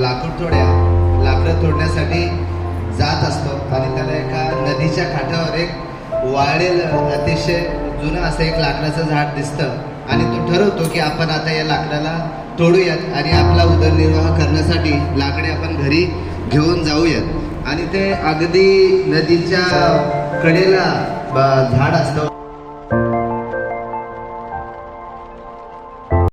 लाकूड तोड्या लाकडं तोडण्यासाठी जात असतो. आणि त्याला एका नदीच्या काठावर एक वाळलेलं अतिशय जुनं असं एक लाकडाचं झाड दिसतं. आणि तो ठरवतो की आपण आता या लाकडाला तोडूयात आणि आपला उदरनिर्वाह करण्यासाठी लाकडे आपण घरी घेऊन जाऊयात. आणि ते अगदी नदीच्या कडेला झाड असतं.